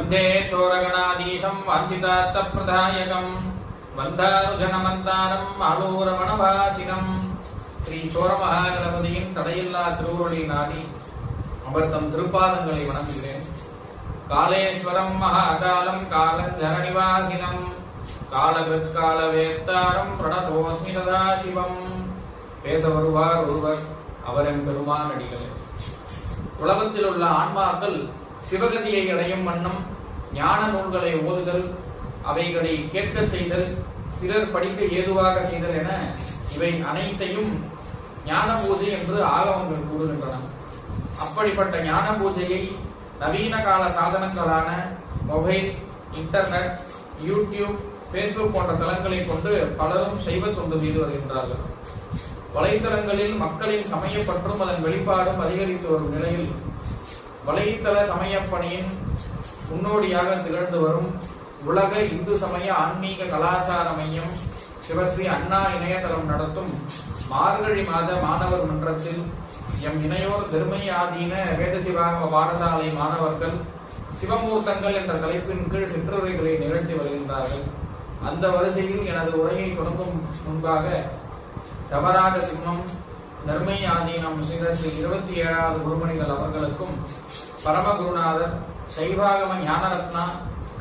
वन्दे चोरगणाधीशम् वाञ्छितार्थप्रदायकम् வந்தாருஜனமந்தாரம் ஆலூரமணவாசினம் ஸ்ரீ சோரமகாகணபதியின் தடையில்லா திருவுருளை நாடி அமர்த்தம் திருப்பாதங்களை வணங்குகிறேன் காலேஸ்வரம் மகாகாலம் காலஞ்சரணிவாசினம் காலகிருத்கால வேத்தாரம் பிரணதோஸ்மி சதா சிவம் பேச வருவார் ஒருவர் அவரின் பெருமான் அடிகளே உலகத்தில் உள்ள ஆன்மாக்கள் சிவகதியை அடையும் வண்ணம் ஞான நூல்களை ஓதுதல் அவைகளை கேட்கச் செய்தல் பிறர் படிக்க ஏதுவாக செய்தல் என இவை அனைத்தையும் ஞான பூஜை என்று ஆகவங்கள் கூறுகின்றன. அப்படிப்பட்ட ஞான பூஜையை நவீன கால சாதனங்களான மொபைல் இன்டர்நெட் யூடியூப் ஃபேஸ்புக் போன்ற தளங்களை கொண்டு பலரும் செய்வ தொண்டு செய்து வருகின்றார்கள். வலைத்தளங்களில் மக்களின் சமயப்பற்றும் அதன் வெளிப்பாடும் அதிகரித்து வரும் நிலையில் வலைத்தள சமயப்பணியின் முன்னோடியாக திகழ்ந்து வரும் உலக இந்து சமய ஆன்மீக கலாச்சார மையம் சிவஸ்ரீ அண்ணா இணையதளம் நடத்தும் மார்கழி மாத மாணவர் மன்றத்தில் எம் இணையோர் தர்மய ஆதீன வேதசிவாக பாடசாலை மாணவர்கள் சிவமூர்த்தங்கள் என்ற தலைப்பின் கீழ் சிற்றுரைகளை நிகழ்த்தி வருகின்றார்கள். அந்த வரிசையில் எனது உரையை தொடங்கும் முன்பாக தவராக சிம்மம் தர்மை ஆதீனம் ஸ்ரீ இருபத்தி ஏழாவது குருமணிகள் அவர்களுக்கும் பரமகுருநாதர் சைவாகம ஞானரத்னா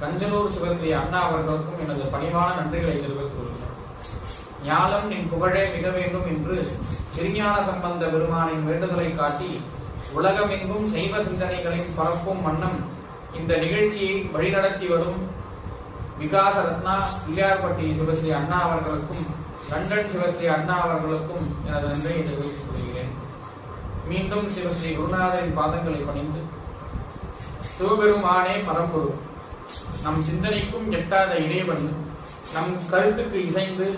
கஞ்சனூர் சிவஸ்ரீ அண்ணா அவர்களுக்கும் எனது பணிவான நன்றிகளை தெரிவித்துக் கொள்கிறேன் ஞானம் நின் புகழே மிக வேண்டும் என்று திருஞான சம்பந்த பெருமானின் வேண்டுதலை காட்டி உலகமெங்கும் சைவ சிந்தனைகளின் பரப்பும் வண்ணம் இந்த நிகழ்ச்சியை வழிநடத்தி வரும் விகாச ரத்னா பிள்ளையார்பட்டி சிவஸ்ரீ அண்ணா அவர்களுக்கும் லண்டன் சிவஸ்ரீ அண்ணா அவர்களுக்கும் எனது நன்றியை தெரிவித்துக் கொள்கிறேன். மீண்டும் சிவஸ்ரீ குருநாதரின் பாதங்களை பணிந்து சிவபெருமானே பரம்பொருள் நம் சிந்தனைக்கும் எட்டாத இறைவன் நம் கருத்துக்கு இசைந்து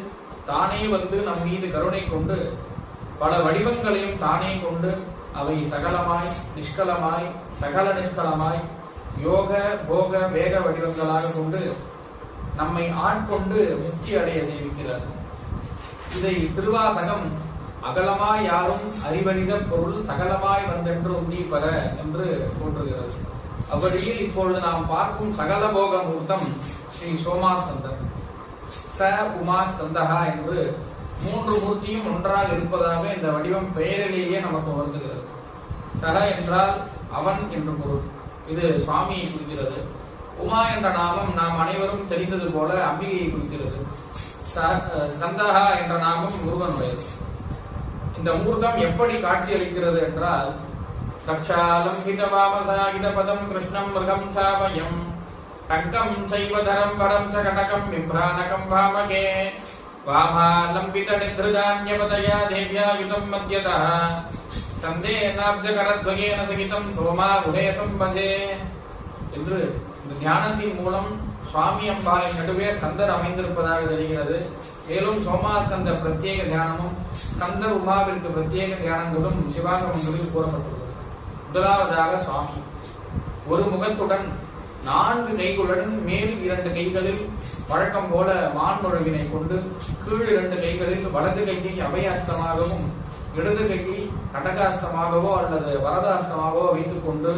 தானே வந்து நம் மீது கருணை கொண்டு பல வடிவங்களையும் தானே கொண்டு அவை சகலமாய் நிஷ்கலமாய் சகல நிஷ்கலமாய் யோக போக வேக வடிவங்களாக கொண்டு நம்மை ஆட்கொண்டு முக்தி அடைய செய்விக்கிறார் இதை திருவாசகம் அகலமாய் யாரும் அறிவறித பொருள் சகலமாய் வந்தென்று உந்தி பெற என்று போன்றுகிறது அவ்வழியில் இப்பொழுது நாம் பார்க்கும் சகல போக மூர்த்தம் ஸ்ரீ சோமாஸ்கந்தர். ச உமாஸ்கந்தகா என்று மூன்று மூர்த்தியும் ஒன்றாக இருப்பதாக இந்த வடிவம் பெயரிலேயே நமக்கு வருந்துகிறது. சக என்றால் அவன் என்று பொருள். இது சுவாமியை குறிக்கிறது. உமா என்ற நாமம் நாம் அனைவரும் தெரிந்தது போல அம்பிகையை குறிக்கிறது. ஸ்கந்தகா என்ற நாமம் முருகனுடையது இந்த மூர்த்தம் எப்படி காட்சி அளிக்கிறது என்றால் தக்ஷாலம் ஹிதவாமசாகித பதம் கிருஷ்ணம் மிருகம் சாவயம் டங்கம் சைவ தரம் பரம் ச கடகம் பிம்பானகம் பாமகே வாமாலம்பித நிதிருதான்யபதயா தேவ்யாயுதம் மத்யதா. சந்தேனாப்ஜகரத்வகேன சகிதம் சோமா சுரேசம் பஜே என்று இந்த தியானத்தின் மூலம் சுவாமி அம்பாலின் நடுவே ஸ்கந்தர் அமைந்திருப்பதாக தெரிகிறது. மேலும் சோமாஸ்கந்த பிரத்யேக தியானமும் ஸ்கந்தர் உமாவிற்கு பிரத்யேக தியானங்களும் சிவாகமங்களில் கூறப்பட்டுள்ளது. முதலாவதாக சுவாமி. ஒரு முகத்துடன் நான்கு கைகளுடன் மேல் இரண்டு கைகளில் வழக்கம் போல மான் கொண்டு கீழ் இரண்டு கைகளில் வலது கையை அபயாஸ்தமாகவும் இடது கையை கடகாஸ்தமாகவோ அல்லது வரதாஸ்தமாகவோ வைத்துக் கொண்டு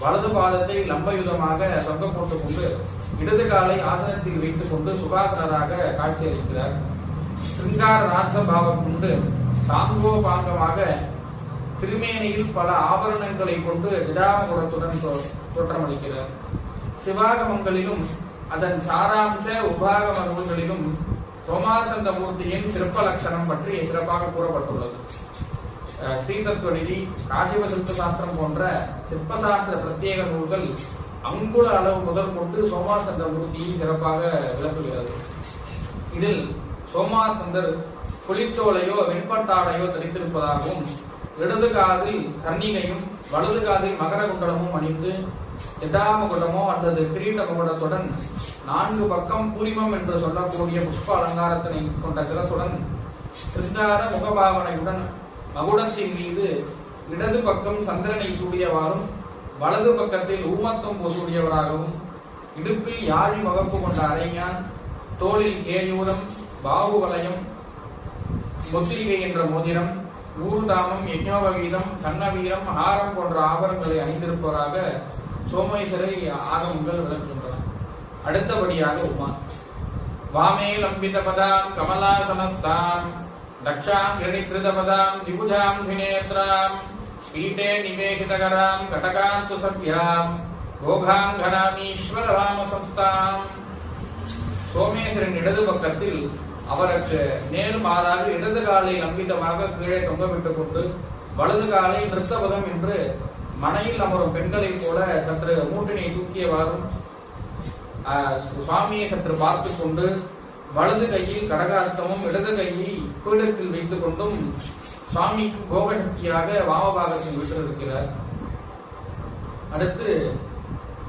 வலது பாதத்தை லம்பயுதமாக தொங்க போட்டுக் கொண்டு இடது காலை ஆசனத்தில் வைத்துக் கொண்டு சுகாசனராக காட்சியளிக்கிறார் சிங்கார ராசபாவம் கொண்டு சாங்கோபாங்கமாக திருமேனியில் பல ஆபரணங்களை கொண்டு ஜடாமகுடத்துடன் தோற்றமளிக்கிறார். சிவாகமங்களிலும் அதன் சாராம்ச உபாகம நூல்களிலும் சோமாசந்த மூர்த்தியின் சிறப்ப லட்சணம் பற்றி சிறப்பாக கூறப்பட்டுள்ளது. ஸ்ரீதத்துவ நிதி காசிவ சிற்ப சாஸ்திரம் போன்ற சிற்பசாஸ்திர பிரத்யேக நூல்கள் அங்குல அளவு முதல் கொண்டு சோமாஸ்கந்த மூர்த்தியை சிறப்பாக விளக்குகிறது. இதில் சோமாஸ்கந்தர் புலித்தோலையோ வெண்பட்டாடையோ தரித்திருப்பதாகவும் இடது காதில் கர்ணிகையும் வலது காதில் மகர குண்டலமும் அணிந்து ஜடாமகுடமோ அல்லது கிரீட முகுடத்துடன் நான்கு பக்கம் பூரிமம் என்று சொல்லக்கூடிய புஷ்ப அலங்காரத்தினை கொண்ட சிரசுடன் சிந்தார முகபாவனையுடன் மகுடத்தின் மீது இடது பக்கம் சந்திரனை சூடியவாறும் வலது பக்கத்தில் ஊமத்தம் சூடியவராகவும் இடுப்பில் யாழி முகப்பு கொண்ட அரைஞான் தோளில் கேயூரம் பாகுவலயம் முத்திரிகை என்ற மோதிரம் ஊர்தாமம் யஜ்னோபவீதம் சன்னவீரம் ஆரம் போன்ற ஆபரணங்களை அணிந்திருப்பவராக சோமேஸ்வரை ஆகமங்கள் விளக்குகின்றன அடுத்தபடியாக உமா. வாமே லம்பித பதாம் கமலாசனஸ்தாம் தக்ஷாம் கிரணிகிருத பதாம் திபுஜாம் விநேத்ராம் பீட்டே நிவேசிதகராம் கடகாந்து சத்யாம் கோகாங்கராமீஸ்வரவாம சம்ஸ்தாம் சோமேஸ்வரன் இடது பக்கத்தில் அவருக்கு நேரும் மாறாக இடது காலை நம்பிதமாக கீழே தொங்கவிட்டுக் கொண்டு வலது காலை நிறுத்தபதம் என்று மனையில் அமரும் பெண்களைப் போல சற்று மூட்டினை தூக்கியவாறும் சுவாமியை சற்று பார்த்து கொண்டு வலது கையில் கடகாஸ்தமும் இடது கையை பீடத்தில் வைத்துக் கொண்டும் சுவாமிக்கு போகசக்தியாக வாமபாகத்தில் விட்டிருக்கிறார். அடுத்து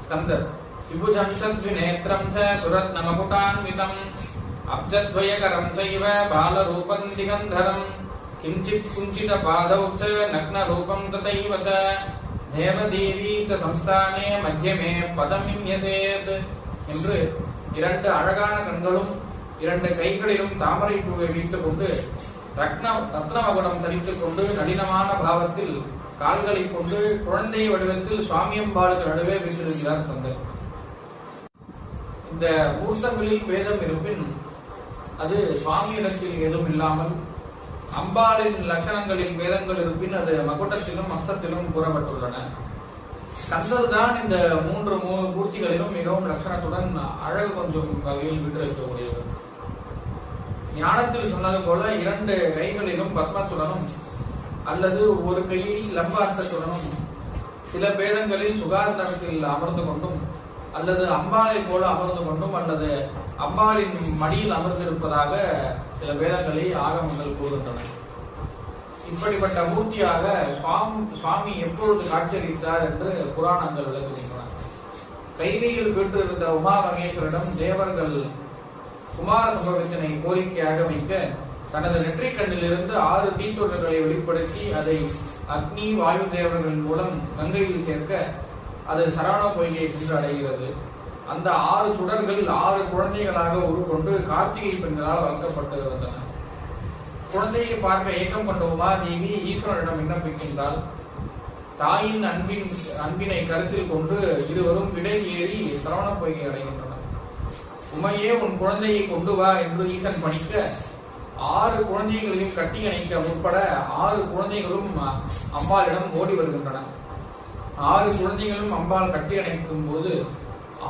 ஸ்கந்தர். விபுஜம் சத்விநேத்திரம் ச சுரத் நமகுட்டான்விதம் அப்ஜத்வயகரம் சைவ பாலரூபம் திகந்தரம். கிஞ்சித் குஞ்சித பாதௌ ச நக்ன ரூபம் ததைவ ச. தேவதேவி ச சம்ஸ்தானே மத்தியமே பதம் இம்யசேத் என்று இரண்டு அழகான கண்களும் இரண்டு கைகளிலும் தாமரை பூவை வைத்துக் கொண்டு ரத்ன ரத்னமகுடம் தரித்துக் கொண்டு கடினமான பாவத்தில் கால்களை கொண்டு குழந்தை வடிவத்தில் சுவாமியம்பாளுக்கு நடுவே வைத்திருக்கிறார் சந்தர் இந்த மூர்த்தங்களில் பேதம் இருப்பின் அது சுவாமியிடத்தில் ஏதும் இல்லாமல் அம்பாளின் லட்சணங்களில் பேதங்கள் இருப்பின் அது மகுட்டத்திலும் மஸ்தத்திலும் கூறப்பட்டுள்ளன. கந்தர் தான் இந்த மூன்று மூ- மூர்த்திகளிலும் மிகவும் லட்சணத்துடன் அழகு கொஞ்சம் வகையில் விட்டிருக்கக்கூடியவர் ஞானத்தில் சொன்னது போல இரண்டு கைகளிலும் பத்மத்துடனும் அல்லது ஒரு கையில் லம்பார்த்தத்துடனும் சில பேதங்களில் சுகாதாரத்தில் அமர்ந்து கொண்டும் அல்லது அம்பாளை போல அமர்ந்து கொண்டும் அல்லது அம்பாளின் மடியில் அமர்ந்திருப்பதாக சில பேதங்களை ஆகமங்கள் கூறுகின்றன. இப்படிப்பட்ட மூர்த்தியாக சுவாமி சுவாமி எப்பொழுது காட்சியளித்தார் என்று புராணங்கள் விளக்குகின்றன. கைகையில் பெற்றிருந்த உமா மகேஸ்வரிடம் தேவர்கள் குமார சம்பவத்தினை கோரிக்கையாக வைக்க தனது நெற்றிக் கண்ணிலிருந்து ஆறு தீச்சொல்களை வெளிப்படுத்தி அதை அக்னி வாயு தேவர்கள் மூலம் கங்கையில் சேர்க்க அது சரவண பொய்கையை சென்று அடைகிறது. அந்த ஆறு சுடர்கள் ஆறு குழந்தைகளாக உருக்கொண்டு கார்த்திகை பெண்களால் வளர்க்கப்பட்டு இருந்தன குழந்தையை பார்க்க ஏக்கம் கொண்ட உமாதேவி ஈஸ்வரனிடம் விண்ணப்பிக்கின்றால் தாயின் அன்பின் அன்பினை கருத்தில் கொண்டு இருவரும் விடை ஏறி சரவண பொய்கை அடைகின்றனர். உமையே உன் குழந்தையை கொண்டு வா என்று ஈசன் பணிக்க ஆறு குழந்தைகளையும் கட்டி அணைக்க உட்பட ஆறு குழந்தைகளும் அம்பாளிடம் ஓடி வருகின்றன. ஆறு குழந்தைகளும் அம்பாள் கட்டி அணைக்கும் போது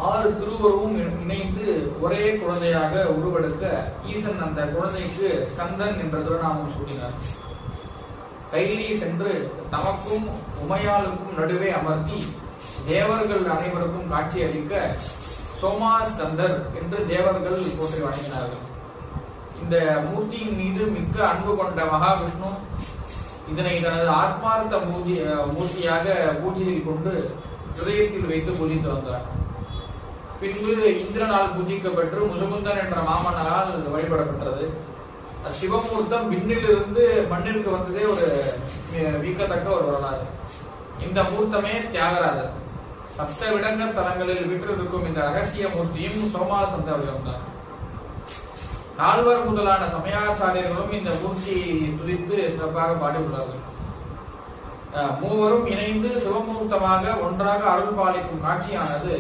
ஆறு திருவருவும் இணைந்து ஒரே குழந்தையாக உருவெடுக்க ஈசன் அந்த குழந்தைக்கு ஸ்கந்தன் என்ற திருநாமம் சூடினார் கைலி சென்று தமக்கும் உமையாளுக்கும் நடுவே அமர்த்தி தேவர்கள் அனைவருக்கும் காட்சி அளிக்க சோமாஸ்கந்தர் என்று தேவர்கள் போற்றி வணங்கினார்கள். இந்த மூர்த்தியின் மீது மிக்க அன்பு கொண்ட மகாவிஷ்ணு இதனை தனது ஆத்மார்த்த மூஜி மூர்த்தியாக பூஜையில் கொண்டு ஹிருதயத்தில் வைத்து பூஜித்து வந்தார். பின்பு இந்திரனால் பூஜிக்கப்பட்டு முசுகுந்தன் என்ற மாமன்னரால் வழிபடப்பட்டது சிவமூர்த்தம் விண்ணிலிருந்து மண்ணிற்கு வந்ததே ஒரு வீக்கத்தக்க ஒரு வரலாறு. இந்த மூர்த்தமே தியாகராஜர். சப்த விடங்க தலங்களில் விற்றிருக்கும் இந்த ரகசிய மூர்த்தியும் சோமாசந்த வடிவம்தான் நால்வர் முதலான சமயாச்சாரியர்களும் இந்த மூர்த்தியை துதித்து சிறப்பாக பாடியுள்ளார்கள். மூவரும் இணைந்து சிவமூர்த்தமாக ஒன்றாக அருள் பாலிக்கும் காட்சியானது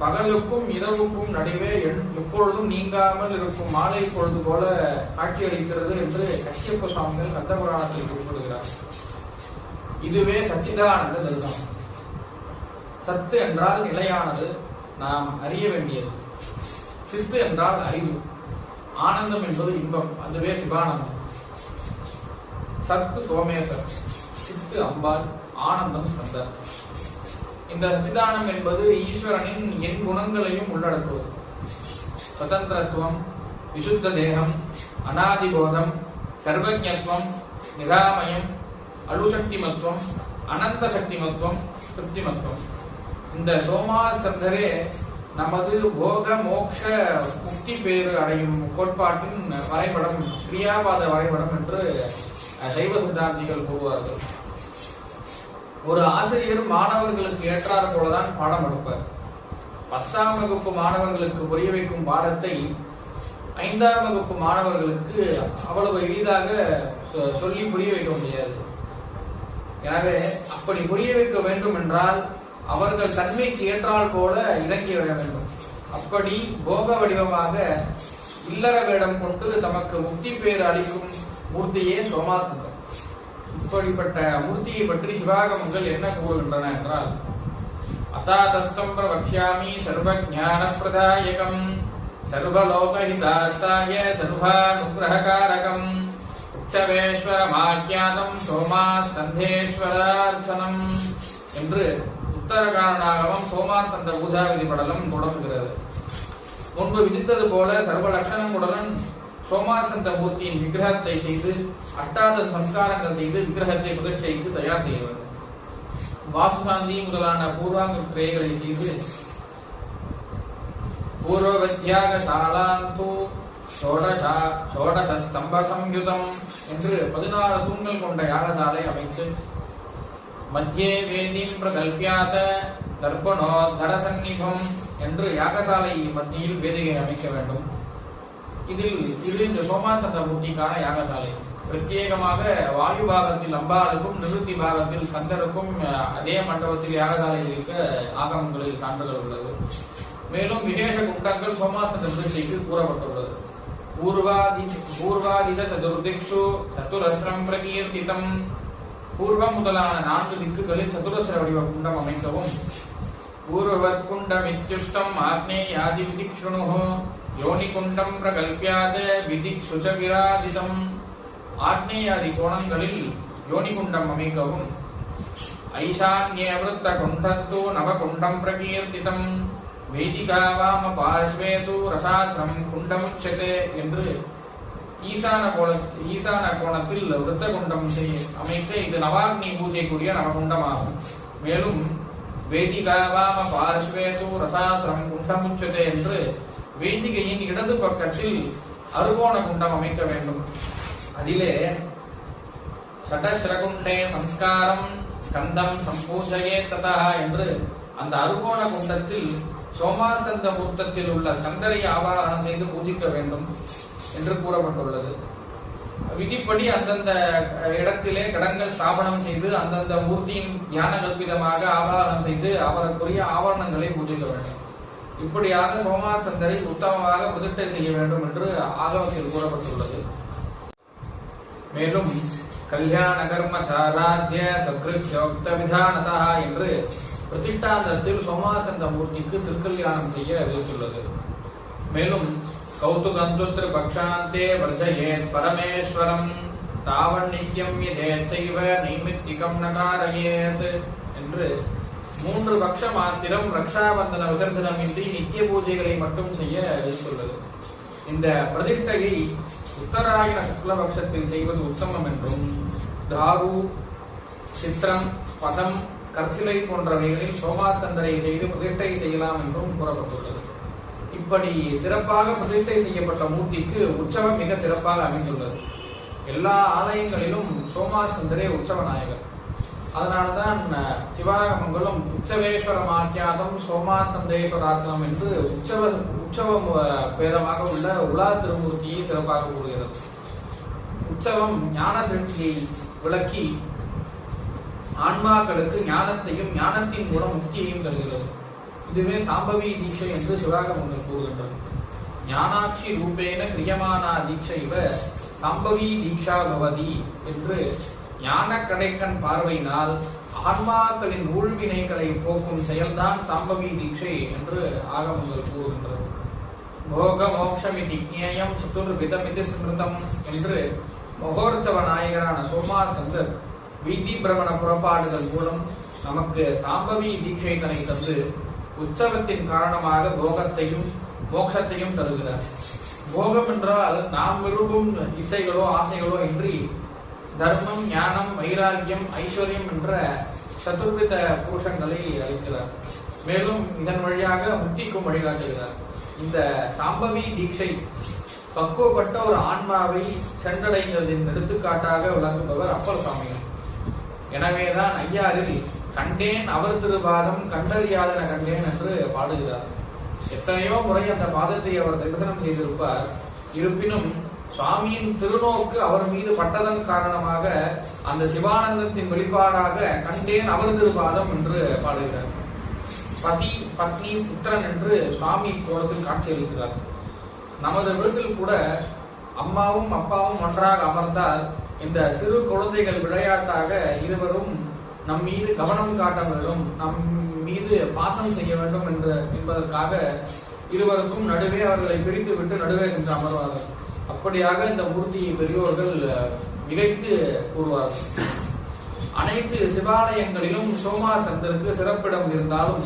பகலுக்கும் இரவுக்கும் நடுவே என்- எப்பொழுதும் நீங்காமல் இருக்கும் மாலை பொழுது போல காட்சியளிக்கிறது என்று கஷ்யப்ப சுவாமிகள் கந்த புராணத்தில் குறிப்பிடுகிறார். இதுவே சச்சிதானந்த தரிசனம் சத்து என்றால் நிலையானது. நாம் அறிய வேண்டியது. சித்து என்றால் அறிவு. ஆனந்தம் என்பது இன்பம். அதுவே சிவானந்தம். சத்து சோமேசர் சித்து அம்பாள். ஆனந்தம் ஸ்கந்தர். இந்த சச்சிதானம் என்பது ஈஸ்வரனின் என் குணங்களையும் உள்ளடக்குவது. சுதந்திரத்துவம் விசுத்த தேகம் அனாதிபோதம் சர்வஜத்துவம் நிராமயம் அணுசக்திமத்துவம் அனந்த சக்திமத்துவம் திருப்திமத்துவம். இந்த சோமாஸ்கந்தரே நமது போக மோக்ஷ முக்தி பேறு அடையும் கோட்பாட்டின் வரைபடம் கிரியாபாத வரைபடம் என்று சைவ சித்தாந்திகள் கூறுவார்கள். ஒரு ஆசிரியர் மாணவர்களுக்கு ஏற்றார் போலதான் பாடம் எடுப்பார். பத்தாம் வகுப்பு மாணவர்களுக்கு புரிய வைக்கும் பாடத்தை ஐந்தாம் வகுப்பு மாணவர்களுக்கு அவ்வளவு எளிதாக சொ- சொல்லி புரிய வைக்க முடியாது. எனவே அப்படி புரிய வைக்க வேண்டும் என்றால் அவர்கள் தன்மைக்கு ஏற்றால் போல இறங்கி வர வேண்டும். அப்படி போக வடிவமாக இல்லற வேடம் கொண்டு தமக்கு முக்தி பேர் அளிக்கும் மூர்த்தியே சோமாஸ்கந்தம் இப்படிப்பட்ட மூர்த்தியை பற்றி சிவாகமங்கள் என்ன கூறுகின்றன என்றால் அதாதஸ்தம் பிரபக்ஷாமி சர்வ ஞானப்பிரதாயகம் சர்வலோகஹிதாஸ்தாய சர்வானுகிரககாரகம் சோமா சோமாஸ்கந்தேஸ்வரார்ச்சனம் என்று உத்தரகாரனாகவும் சோமாஸ்கந்த பூஜா படலம் தொடங்குகிறது. முன்பு விதித்தது போல சர்வ லட்சணங்களுடன் சோமாஸ்கந்த மூர்த்தியின் விக்கிரகத்தை செய்து அட்டாத சம்ஸ்காரங்கள் செய்து விக்கிரகத்தை பிரதிஷ்டைக்கு தயார் செய்வது. வாசுசாந்தி முதலான பூர்வாங்க கிரியைகளை செய்து பூர்வவித்யாக சாலாந்து சோடசா ஷோடச ஸ்தம்ப சம்யுதம் என்று பதினாறு தூண்கள் கொண்ட யாகசாலை அமைத்து மத்தியே வேதிம் பிரகல்பியாத தர்ப்பணோ தரசன்னிபம் என்று யாகசாலை மத்தியில் வேதிகை அமைக்க வேண்டும். இதில் இது இந்த சோமாஸ்கந்த பூர்த்திக்கான யாகசாலை. பிரத்யேகமாக வாயு பாகத்தில் அம்பாளுக்கும் நிருத்தி பாகத்தில் சந்தருக்கும் அதே மண்டபத்தில் யாகசாலை இருக்க ஆகமங்களில் சான்றுகள் உள்ளது. மேலும் விசேஷ குண்டங்கள் சோமாஸ்கந்த திருஷ்டிக்கு கூறப்பட்டுள்ளது. பூர்வாதி பூர்வாதித சதுர்திக்ஷு சதுரஸ்ரம் பிரகீர்த்திதம். பூர்வம் முதலான நான்கு திக்குகளில் சதுரஸ்ர வடிவ குண்டம் அமைக்கவும். பூர்வவத் குண்டம் இத்யுக்தம் ஆக்னேயாதி விதிக்ஷுணு யோனி குண்டம் பிரகல்பியாத விதிக்ஷுச விராதிதம் ஆக்னேயாதி கோணங்களில் யோனி குண்டம் அமைக்கவும். ஐஷான்யே விருத்த குண்டத்து நவகுண்டம் பிரகீர்த்திதம். வேதிகா வாம பார்ஷ்வே து ரசாசிரம் குண்டமுச்சதே என்று ஈசான கோண ஈசான கோணத்தில் விருத்த குண்டம் அமைத்து இது நவாக்னி பூஜைக்குரிய நவகுண்டமாகும். மேலும் வேதி வாம பார்ஸ்வேது ரசாசிரம் குண்டமுச்சதே என்று வேதிகையின் இடது பக்கத்தில் அருகோண குண்டம் அமைக்க வேண்டும். அதிலே சடஸ்ரகுண்டே சம்ஸ்காரம் ஸ்கந்தம் சம்பூஜையே ததா என்று அந்த அருகோண குண்டத்தில் சோமாஸ்கந்த மூர்த்தத்தில் உள்ள ஸ்கந்தரை ஆவாகனம் செய்து பூஜிக்க வேண்டும். என்று கூறப்பட்டுள்ளது. விதிப்படி அந்தந்த இடத்திலே கடன்கள் ஸ்தாபனம் செய்து அந்தந்த மூர்த்தியின் தியான கல்பிதமாக ஆவாகனம் செய்து அவருக்குரிய ஆவரணங்களை பூஜிக்க வேண்டும். இப்படியாக சோமாஸ்கந்தரை உத்தமமாக பிரதிஷ்டை செய்ய வேண்டும் என்று ஆகமத்தில் கூறப்பட்டுள்ளது. மேலும் கல்யாண கர்மச்சாராத்திய சக்ருத்யோக்த விதானதா என்று பிரதிஷ்டாந்தத்தில் சோமாஸ்கந்த மூர்த்திக்கு திருக்கல்யாணம் செய்ய விதித்துள்ளது மேலும் கௌதுகந்துத்திர பக்ஷாந்தே வர்ஜயேத் பரமேஸ்வரம். தாவண்ணித்யம் யதேச்சைவ நைமித்திகம் நகாரயேத் என்று மூன்று பக்ஷ மாத்திரம் ரக்ஷாபந்தன விசர்ஜனமின்றி நித்திய பூஜைகளை மட்டும் செய்ய விதித்துள்ளது இந்த பிரதிஷ்டையை உத்தராயண சுக்லபக்ஷத்தில் செய்வது உத்தமம் என்றும் தாரு சித்திரம் பதம் கற்சிலை போன்றவைகளில் சோமாஸ்கந்தரை செய்து பிரதிஷ்டை செய்யலாம் என்றும் கூறப்பட்டுள்ளது. இப்படி சிறப்பாக பிரதிஷ்டை செய்யப்பட்ட மூர்த்திக்கு உற்சவம் மிக சிறப்பாக அமைந்துள்ளது. எல்லா ஆலயங்களிலும் சோமாசுந்தரே உற்சவ நாயகர். அதனால்தான் சிவாகமங்களும் உற்சவேஸ்வர மாக்கியாதம் சோமாஸ்கந்தேஸ்வரார்ச்சனம் என்று உற்சவ உற்சவம் பேதமாக உள்ள உலா திருமூர்த்தியை சிறப்பாக கூறுகிறது. உற்சவம் ஞான சிருஷ்டியை விளக்கி ஆன்மாக்களுக்கு ஞானத்தையும் ஞானத்தின் மூலம் முக்தியையும் தருகிறது. இதுவே சாம்பவி தீட்சை என்று சிவாகமங்கள் கூறுகின்றது. ஞானாட்சி ரூபேன கிரியமானா தீட்சை இவ சம்பவி தீக்ஷா பவதி என்று ஞான கடைக்கண் பார்வையினால் ஆன்மாக்களின் ஊழ்வினைகளை போக்கும் செயல்தான் சாம்பவி தீட்சை என்று ஆகமங்கள் கூறுகின்றது. போக மோக்ஷமிதி ஜேயம் சதுர்விதமிதி ஸ்மிருதம் என்று மகோற்சவ நாயகரான சோமாஸ்கந்தர் வீதி பிரமண புறப்பாடுதல் மூலம் நமக்கு சாம்பவி தீட்சை தனை தந்து உற்சவத்தின் காரணமாக போகத்தையும் மோட்சத்தையும் தருகிறார். போகம் என்றால் நாம் விரும்பும் இசைகளோ ஆசைகளோ இன்றி தர்மம் ஞானம் வைராக்கியம் ஐஸ்வர்யம் என்ற சதுர்வித புருஷங்களை அளிக்கிறார். மேலும் இதன் வழியாக முக்திக்கும் வழிகாட்டுகிறார். இந்த சாம்பவி தீட்சை பக்குவப்பட்ட ஒரு ஆன்மாவை சென்றடைந்ததின் எடுத்துக்காட்டாக விளங்குபவர் அப்பர் சுவாமிகள். எனவேதான் ஐயாறில் கண்டேன் அவர் திருபாதம் கண்டறியாதன கண்டேன் என்று பாடுகிறார். எத்தனையோ முறை அந்த பாதத்தை அவர் தரிசனம் செய்திருப்பார். இருப்பினும் சுவாமியின் திருநோக்கு அவர் மீது பட்டதன் காரணமாக அந்த சிவானந்தத்தின் வெளிப்பாடாக கண்டேன் அவர் திருபாதம் என்று பாடுகிறார். பதி பத்னி புத்திரன் என்று சுவாமி கோலத்தில் காட்சியளிக்கிறார் நமது வீட்டில் கூட அம்மாவும் அப்பாவும் ஒன்றாக அமர்ந்தால் இந்த சிறு குழந்தைகள் விளையாட்டாக இருவரும் நம் மீது கவனம் காட்ட வேண்டும் நம் மீது பாசம் செய்ய வேண்டும் என்று என்பதற்காக இருவருக்கும் நடுவே அவர்களை பிரித்து விட்டு நடுவே சென்று அமர்வார்கள். அப்படியாக இந்த மூர்த்தியை பெரியோர்கள் மிகைத்து கூறுவார்கள். அனைத்து சிவாலயங்களிலும் சோமாசந்தருக்கு சிறப்பிடம் இருந்தாலும்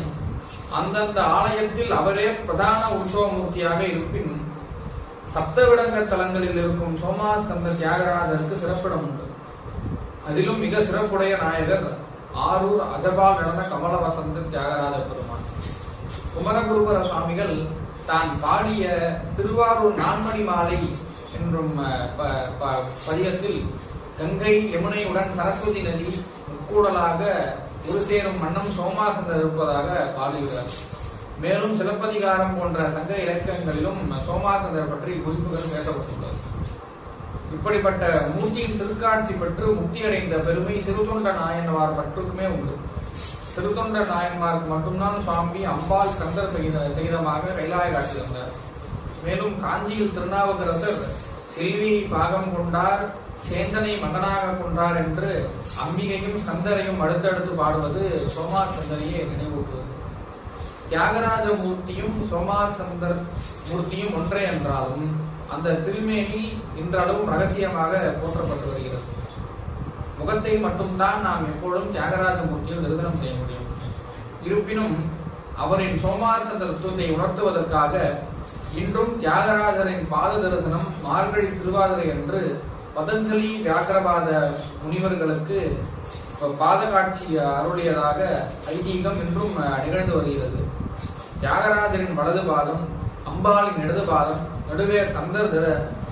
அந்தந்த ஆலயத்தில் அவரே பிரதான உற்சவ மூர்த்தியாக இருப்பின் சப்தவிடங்க தலங்களில் இருக்கும் சோமாஸ்கந்த தியாகராஜருக்கு சிறப்பிடம் உண்டு. அதிலும் மிக சிறப்புடைய நாயகர் ஆரூர் அஜபால் நடந்த கமல வசந்த தியாகராஜ பெருமான். குமரகுருபர சுவாமிகள் தான் பாடிய திருவாரூர் நான்மணி மாலை என்றும் ப- ப- பதியத்தில் கங்கை யமுனையுடன் சரஸ்வதி நதி முக்கூடலாக ஒரு சேரும் மன்னம் சோமாசந்தர் இருப்பதாக பாடுகிறார். மேலும் சிலப்பதிகாரம் போன்ற சங்க இலக்கியங்களிலும் சோமாசந்தர் பற்றி குறிப்புகள் பேசப்பட்டுள்ளது இப்படிப்பட்ட மூர்த்தியின் திருக்காட்சி பெற்று முக்தி அடைந்த பெருமை சிறுதொண்ட நாயன்மார் பற்றுக்குமே உண்டு. சிறுதொண்ட நாயன்மாருக்கு மட்டும்தான் சுவாமி அம்பாள் கந்தர் செய்த செய்தமாக கைலாய காட்சி தந்தார். மேலும் காஞ்சியில் திருநாவுக்கரசர் செல்வியை பாகம் கொண்டார் சேந்தனை மகனாக கொண்டார் என்று அம்பிகையும் ஸ்கந்தரையும் அடுத்தடுத்து பாடுவது சோமாஸ்கந்தரையே நினைவூட்டுவது. தியாகராஜ மூர்த்தியும் சோமாஸ்கந்தர் மூர்த்தியும் ஒன்றே என்றாலும் அந்த திருமேனி இன்றளவும் ரகசியமாக போற்றப்பட்டு வருகிறது. முகத்தை மட்டும்தான் நாம் எப்பொழுதும் தியாகராஜ மூர்த்தியில் தரிசனம் செய்ய முடியும். இருப்பினும் அவரின் சோமாஸ்கந்த தத்துவத்தை உணர்த்துவதற்காக இன்றும் தியாகராஜரின் பாத தரிசனம் மார்கழி திருவாதிரை என்று பதஞ்சலி வியாக்கரவாத முனிவர்களுக்கு பாத காட்சி அருளியதாக ஐதீகம் இன்றும் நிகழ்ந்து வருகிறது. தியாகராஜரின் வலது பாதம் அம்பாளின் இடது பாதம் நடுவே சந்தர்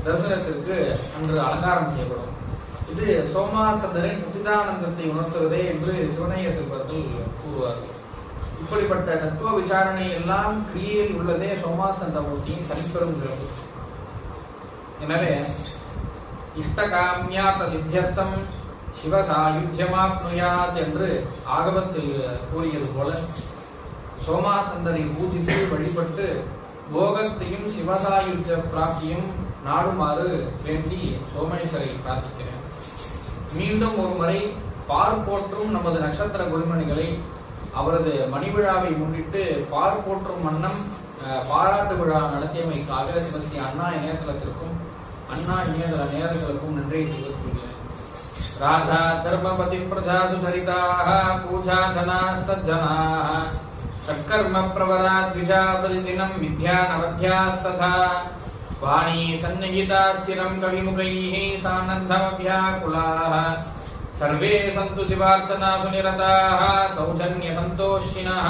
தரிசனத்திற்கு அன்று அலங்காரம் செய்யப்படும். இது சோமாசந்தரின் சச்சிதானந்தத்தை உணர்த்துவதே என்று சிவனைய செல்வர்கள் கூறுவார்கள். இப்படிப்பட்ட தத்துவ விசாரணை எல்லாம் கிரியையில் உள்ளதே சோமாஸ்கந்த மூர்த்தியின் தனிப்பெரும் சிறப்பு எனவே இஷ்டகாமியார்த்த சித்தியர்த்தம் சிவசாயுஜ்யமாப்னுயாத் என்று ஆகமத்தில் கூறியது போல சோமாசந்தரை பூஜித்து வழிபட்டு போகத்தையும் சிவசாயுஜ பிராப்தியும் நாடுமாறு வேண்டி சோமேஸ்வரை பிரார்த்திக்கிறேன். மீண்டும் ஒரு முறை பார் போற்றும் நமது நட்சத்திர குருமணிகளை அவரது மணி விழாவை முன்னிட்டு பார் போற்றும் வண்ணம் பாராட்டு விழா நடத்தியமைக்காக சிவஸ்ரீ அண்ணா இணையதளத்திற்கும் அண்ணா இணையதள நேயர்களுக்கும் நன்றியை தெரிவித்துக் கொள்கிறேன். ராஜா தர்மபதி பிரஜா சுசரிதாக பூஜா सकर्म प्रवरा द्विजा प्रतिदिनम विद्या नवध्या सदा वाणी सन्निहिता स्थिरम कवि मुखैः सौजन्य संतोषिणः